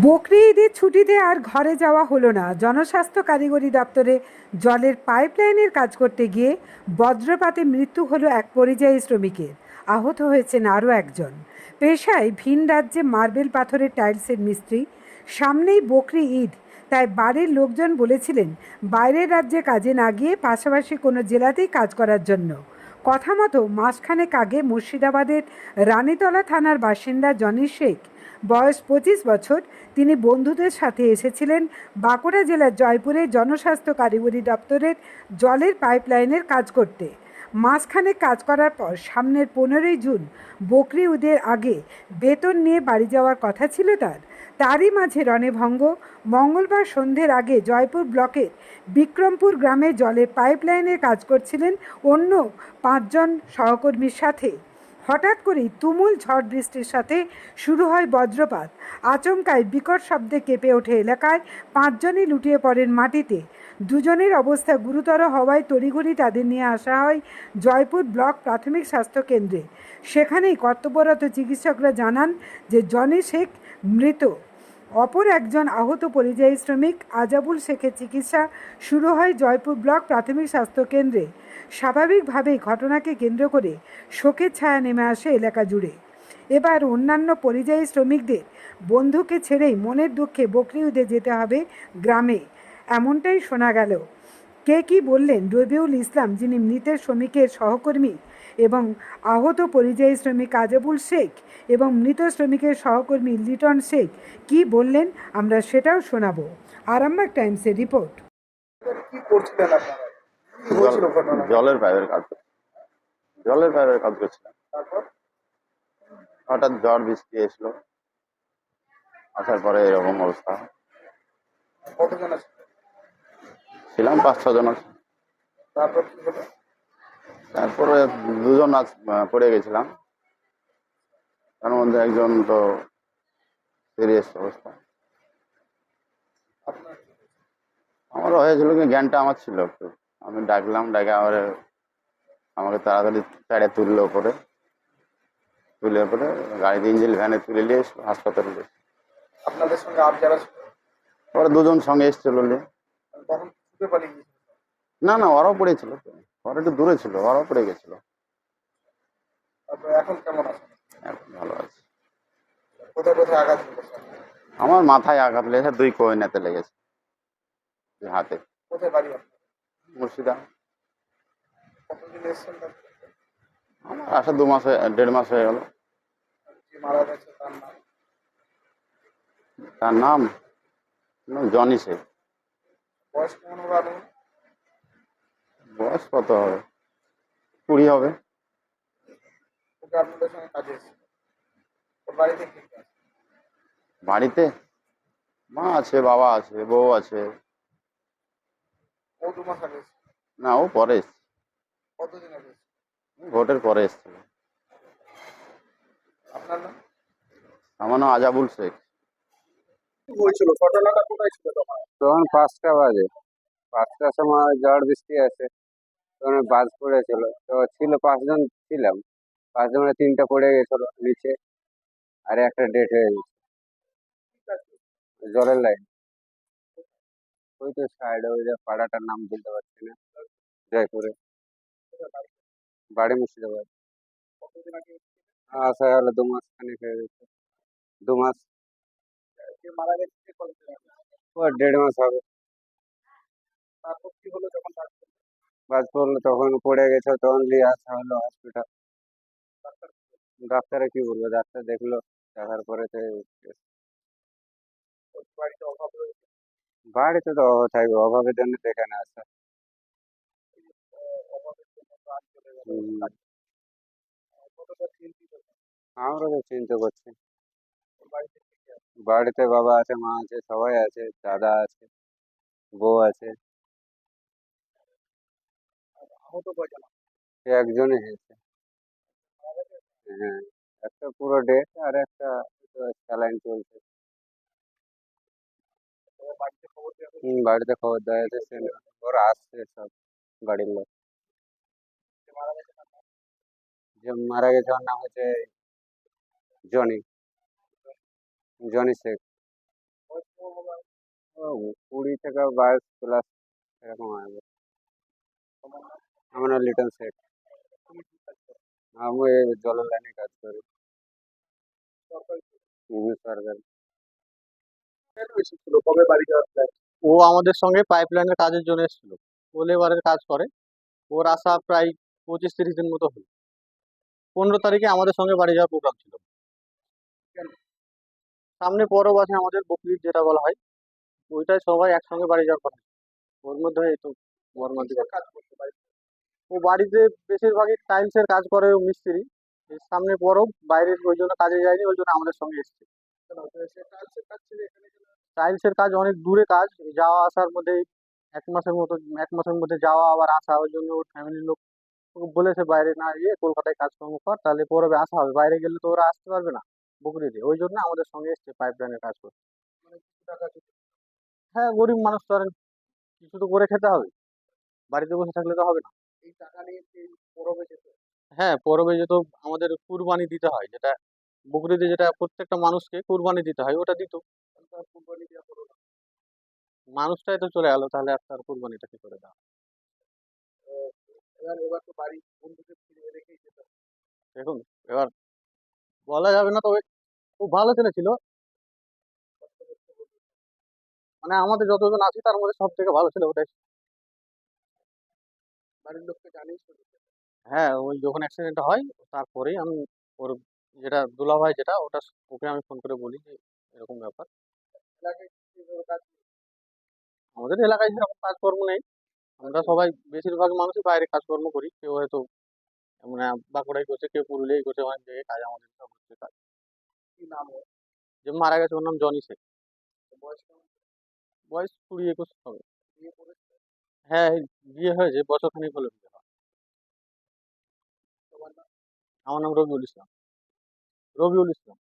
বকরি ঈদের ছুটিতে আর ঘরে যাওয়া হলো না। জনস্বাস্থ্য কারিগরি দপ্তরে জলের পাইপলাইনের কাজ করতে গিয়ে বজ্রপাতে মৃত্যু হলো এক পরিযায়ী শ্রমিকের। আহত হয়েছেন আরও একজন। পেশায় ভিন রাজ্যে মার্বেল পাথরের টাইলসের মিস্ত্রি। সামনেই বকরি ঈদ। তাই বাড়ির লোকজন বলেছিলেন, বাইরের রাজ্যে কাজে না গিয়ে পাশাপাশি কোনো জেলাতেই কাজ করার জন্য। কথা মতো মাসখানেক আগে মুর্শিদাবাদের রানীতলা থানার বাসিন্দা জনি শেখ, বয়স পঁচিশ বছর, তিনি বন্ধুদের সাথে এসেছিলেন বাঁকুড়া জেলার জয়পুরে জনস্বাস্থ্য কারিগরি দপ্তরের জলের পাইপলাইনের কাজ করতে। মাসখানেক কাজ করার পর সামনের পনেরোই জুন বকরি ঈদের আগে বেতন নিয়ে বাড়ি যাওয়ার কথা ছিল তার। তারই মাঝে রণেভঙ্গ মঙ্গলবার সন্ধ্যের আগে জয়পুর ব্লকের বিক্রমপুর গ্রামে জলের পাইপলাইনের কাজ করছিলেন অন্য পাঁচজন সহকর্মীর সাথে। হঠাৎ করেই তুমুল ঝড় বৃষ্টির সাথে শুরু হয় বজ্রপাত। আচমকায় বিকট শব্দে কেঁপে ওঠে এলাকায়। পাঁচজনই লুটিয়ে পড়েন মাটিতে। দুজনের অবস্থা গুরুতর হওয়ায় তড়িঘড়ি তাদের নিয়ে আসা হয় জয়পুর ব্লক প্রাথমিক স্বাস্থ্য কেন্দ্রে। সেখানেই কর্তব্যরত চিকিৎসকরা জানান যে জনি শেখ মৃত। অপর একজন আহত পরিযায়ী শ্রমিক আজাবুল শেখের চিকিৎসা শুরু হয় জয়পুর ব্লক প্রাথমিক স্বাস্থ্য কেন্দ্রে। স্বাভাবিকভাবেই ঘটনাকে কেন্দ্র করে শোকের ছায়া নেমে আসে এলাকা জুড়ে। এবার অন্যান্য পরিযায়ী শ্রমিকদের বন্ধুকে ছেড়েই মনের দুঃখে বকরিউদে যেতে হবে গ্রামে। এমনটাই শোনা গেল। কে কি বললেন? রবিউল ইসলাম যিনি মৃতের শ্রমিকের সহকর্মী এবং আহত পরিযায়ী শ্রমিক আজাবুল শেখ এবং মৃত শ্রমিকের সহকর্মী লিটন শেখ কি বললেন? আমরা সেটাও শোনাবো। আরামবাগ টাইমসের রিপোর্ট। জলের পাইপের কাজ জলের পাইপের কাজ করছিলাম। হঠাৎ জ্বর বৃষ্টি এসলো। আসার পরে এরকম অবস্থা। কতজন আছে ছিলাম পাঁচ ছজন আছে তারপর দুজন আজ পড়ে গেছিলাম। তার মধ্যে একজন তো সিরিয়াস অবস্থা। আমারও হয়েছিল কি জ্ঞানটা আমার ছিল একটু। আমি ডাকলাম ডাকে আমার আমাকে তাড়াতাড়ি চাড়ে তুললো ওপরে। তুলে পরে গাড়িতে ইঞ্জিন ভ্যানে তুলে নিয়ে হাসপাতালে আপনাদের সঙ্গে আর যারা পরে দুজন সঙ্গে এসছিল। পালিয়ে না না ওরাও পড়েছিল ওরা একটু দূরে ছিল ওরাও পড়ে গেছিল। এখন কেমন এখন ভালো আছে। কোথায় কোথায় আঘাত আমার মাথায় আঘাত লেগেছে দুই কোয়নাতে লেগেছে হাতে। কোথায় বাড়ি মুর্শিদা? আমার আসা দু মাস দেড় মাস হয়ে গেল। তার নাম? তার নাম নাম জনি শেখ। বয়স কেমন হবে? বয়স কত হবে? কুড়ি হবে। ওকে আপনাদের সঙ্গে কাজে এসেছিল ওর বাড়িতে কি বাড়িতে? মা আছে বাবা আছে বউ আছে। ও দু মাস আগে না ও পরে এসছে। কতদিন আগে ভোটের পরে এসছিল আপনার নাম? আমার নাম আজাবুল শেখ। হয়েছিল? ঘটনাটা কোথায় ছিল তখন? তখন পাঁচটা বাজে। পাঁচটার সময় ঝড় বৃষ্টি আছে তখন বাস পড়েছিল। তো ছিল পাঁচজন ছিলাম। পাঁচজনে তিনটা পড়ে গেছিল নিচে আর একটা ডেট হয়ে গেছে। জলের লাইন ওই তো সাইডে ওই যে পাড়াটার নাম বলতে পারছি না। জয়পুরে। বাড়ি মুর্শিদাবাদ। আসা গেল দু মাস খানিক হয়ে গেছে। দু মাস মারা গেছে ও দেড় মাস হবে। তারপর কি হলো যখন ডাক্তার পড়ল তখন পড়ে গেছে তখন নিয়ে আসা হলো হসপিটাল ডাক্তারে কি বলব? ডাক্তার দেখল দেখার পরে বাড়িতে তো অভাব থাকবে অভাবের জন্য এখানে আসা আমরা তো চিন্তা করছি। বাড়িতে বাবা আছে মা আছে সবাই আছে দাদা আছে বউ আছে। একজনই হয়েছে। হ্যাঁ একটা পুরো ডেট আর একটা স্যালাইন চলছে। ওর বাড়িতে খবর দেওয়া হয়েছে? হুম, বাড়িতে খবর দেওয়া হয়েছে সে আসছে সব বাড়ির লোক যে মারা গেছে ওর নাম হচ্ছে জনি। জনি শেখ কুড়ি থেকে বাইশ প্লাস এরকম আসবে আমার লিটন শেখ আমি জলের লাইনে কাজ করি। ও আমাদের সঙ্গে পাইপ লাইনের কাজের জন্য এসেছিল। ও লেবারের কাজ করে। ওর আসা প্রায় পঁচিশ তিরিশ দিন মতো হলো। পনেরো তারিখে আমাদের সঙ্গে বাড়ি যাওয়ার প্রোগ্রাম ছিল? সামনে পরব আছে আমাদের বকরিদ যেটা বলা হয়। ওইটাই সবাই একসঙ্গে বাড়ি যাওয়ার কথা। ওর মধ্যে এই তো করতে বাড়ি ও বাড়িতে বেশিরভাগই টাইলসের কাজ করে ও মিস্ত্রি। সামনে পরব বাইরের ওই জন্য কাজে যায়নি ওই জন্য আমাদের সঙ্গে এসছে। টাইলসের কাজ অনেক দূরে কাজ যাওয়া আসার মধ্যে এক মাসের মতো এক মাসের মধ্যে যাওয়া আবার আসা ওই জন্য ওর ফ্যামিলির লোক বলেছে বাইরে না গিয়ে কলকাতায় কাজকর্ম কর তাহলে পরবে আসা হবে। বাইরে গেলে তো ওরা আসতে পারবে না। বকরিতে ওই জন্য আমাদের সঙ্গে এসছে পাইপ লাইনের কাজ করতে। মানে হ্যাঁ গরিব মানুষ তো আর কিছু তো করে খেতে হবে। বাড়িতে বসে থাকলে তো হবে না। এই টাকা নিয়ে পরবে যেত? হ্যাঁ পরবে যেহেতু আমাদের কুরবানি দিতে হয় যেটা বকরিতে যেটা প্রত্যেকটা মানুষকে কুরবানি দিতে হয় ওটা দিত। মানুষটাই তো চলে গেলো তাহলে আর তার কুরবানিটা কি করে ফিরে দেখুন এবার বলা যাবে না তবে খুব ভালো ছেলে ছিল মানে আমাদের যতজন আছি তার মধ্যে সব থেকে ভালো ছিল ওটাই। বাড়ির লোককে জানিস হ্যাঁ ওই যখন অ্যাক্সিডেন্ট হয় তারপরেই আমি ওর যেটা দুলাভাই যেটা ওটা ওকে আমি ফোন করে বলি যে এরকম ব্যাপার। আমাদের এলাকায় যেরকম কাজকর্ম নেই। আমরা সবাই বেশিরভাগ মানুষই বাইরে কাজকর্ম করি। কেউ হয়তো মানে বাঁকুড়াই করছে কেউ পুরুলিয়াই করছে অনেক জায়গায় কাজ আমাদের সব হচ্ছে কাজ। কি নাম ওর? যে মারা গেছে ওর নাম জনি শেখ। বয়স কেমন? বয়স কুড়ি একুশ হবে। বিয়ে করেছে? হ্যাঁ এই বিয়ে হয়েছে বছর খানিক হলো বিয়ে হওয়া। তোমার নাম? আমার নাম রবিউল ইসলাম। রবিউল ইসলাম।